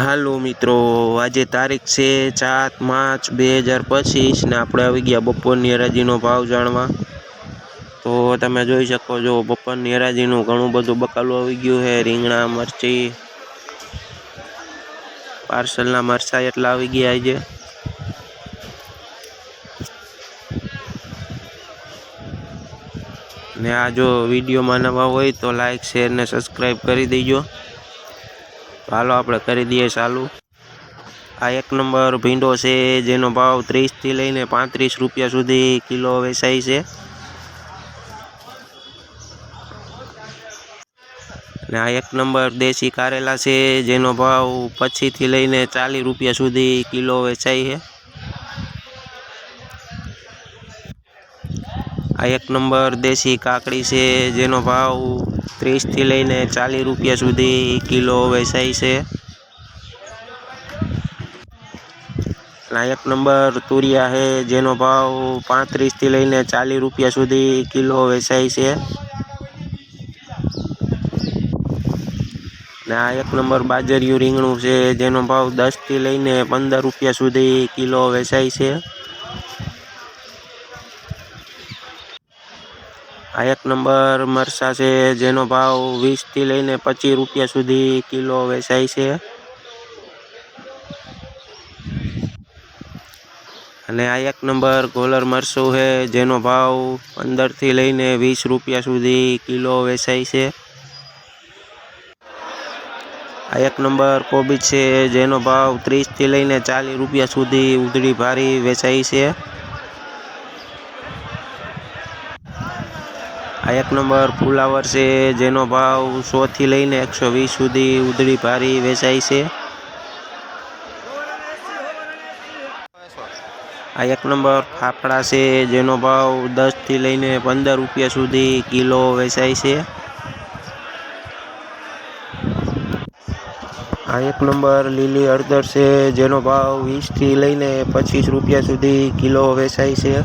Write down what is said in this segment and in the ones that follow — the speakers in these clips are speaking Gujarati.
હાલો મિત્રો, આજે તારીખ છે સાત માર્ચ બે હજાર પચીસ ને આપણે આવી ગયા બપોરની હરાજીનો ભાવ જાણવા. તો તમે જોઈ શકો છો બપોરની હરાજીનું ઘણું બધું બકાલું આવી ગયું છે. રીંગણા, મરચી, પાર્સલના મરચા એટલા આવી ગયા આજે ને આ જો વિડીયોમાં નવા હોય તો લાઈક, શેર ને સબસ્ક્રાઈબ કરી દેજો. તો હાલો, આપણે કરી દઈએ ચાલુ. આ એક નંબર ભીંડો છે, જેનો ભાવ ત્રીસથી લઈને પાંત્રીસ રૂપિયા સુધી કિલો વેચાય છે. ને આ એક નંબર દેશી કારેલા છે, જેનો ભાવ પચીસથી લઈને ચાલીસ રૂપિયા સુધી કિલો વેચાય છે. આ એક નંબર દેશી કાકડી છે, જેનો ભાવ ત્રીસથી લઈને ચાલીસ રૂપિયા સુધી કિલો વેચાય છે. એક નંબર તુરિયા છે, જેનો ભાવ પાંત્રીસથી લઈને ચાલીસ રૂપિયા સુધી કિલો વેચાય છે. ને આ એક નંબર બાજરિયું રીંગણું છે, જેનો ભાવ દસથી લઈને પંદર રૂપિયા સુધી કિલો વેચાય છે. આ એક નંબર મરસા છે, જેનો ભાવ વીસથી લઈને પચીસ રૂપિયા સુધી કિલો વેચાય છે. અને આ એક નંબર ગોલર મરસું છે, જેનો ભાવ પંદરથી લઈને વીસ રૂપિયા સુધી કિલો વેચાય છે. આ એક નંબર કોબીજ છે, જેનો ભાવ ત્રીસથી લઈને ચાલીસ રૂપિયા સુધી ઉધડી ભારી વેચાય છે. આ એક નંબર ફુલાવર છે, જેનો ભાવ સોથી લઈને એકસો વીસ સુધી ઉધડી ભારી વેચાય છે. આ એક નંબર ફાફડા છે, જેનો ભાવ દસથી લઈને પંદર રૂપિયા સુધી કિલો વેચાય છે. આ એક નંબર લીલી હળદર છે, જેનો ભાવ વીસથી લઈને પચીસ રૂપિયા સુધી કિલો વેચાય છે.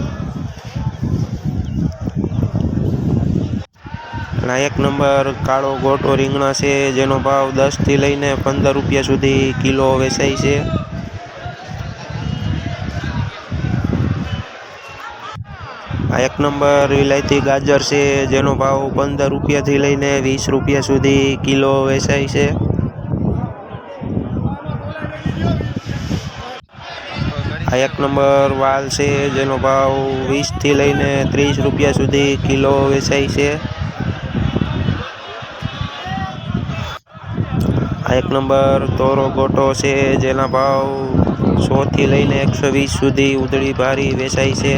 આ એક નંબર કાળો ગોટો રીંગણા છે, જેનો ભાવ દસથી લઈને પંદર રૂપિયા સુધી કિલો વેચાય છે. આ એક નંબર વિલાયતી ગાજર છે, જેનો ભાવ પંદર રૂપિયાથી લઈને વીસ રૂપિયા સુધી કિલો વેચાય છે. આ એક નંબર વાલ છે, જેનો ભાવ વીસથી લઈને ત્રીસ રૂપિયા સુધી કિલો વેચાય છે. આ એક નંબર તોરો ગોટો છે, જેના ભાવ સોથી લઈને એકસો વીસ સુધી ઉદળી ભારી વેચાય છે.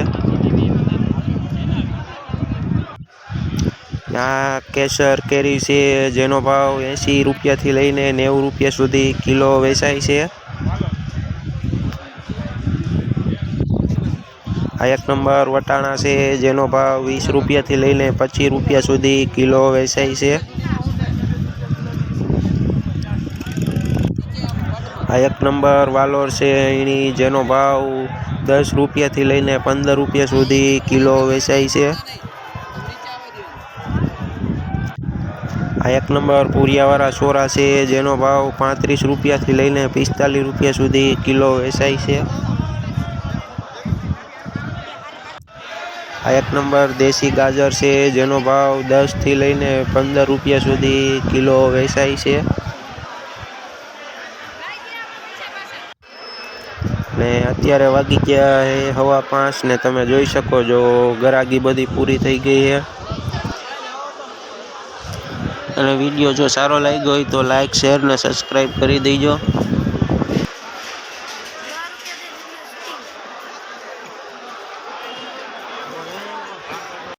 આ કેસર કેરી છે, જેનો ભાવ એંસી રૂપિયાથી લઈને નેવું રૂપિયા સુધી કિલો વેચાય છે. આ એક નંબર વટાણા છે, જેનો ભાવ વીસ રૂપિયાથી લઈને પચીસ રૂપિયા સુધી કિલો વેચાય છે. આ એક નંબર વાલોર છે એની, જેનો ભાવ દસ રૂપિયાથી લઈને પંદર રૂપિયા સુધી કિલો વેચાય છે. આ એક નંબર પૂરિયાવાળા સોરા છે, જેનો ભાવ પાંત્રીસ રૂપિયાથી લઈને પિસ્તાલીસ રૂપિયા સુધી કિલો વેચાય છે. આ એક નંબર દેશી ગાજર છે, જેનો ભાવ દસથી લઈને પંદર રૂપિયા સુધી કિલો વેચાય છે. ને અત્યારે વાગી ગયા છે હવા પાંચ ને તમે જોઈ શકો છો ગરાગી બધી પૂરી થઈ ગઈ છે અને વીડિયો જો સારો લાગ્યો હોય તો લાઈક શેર ને સબસ્ક્રાઈબ કરી દેજો.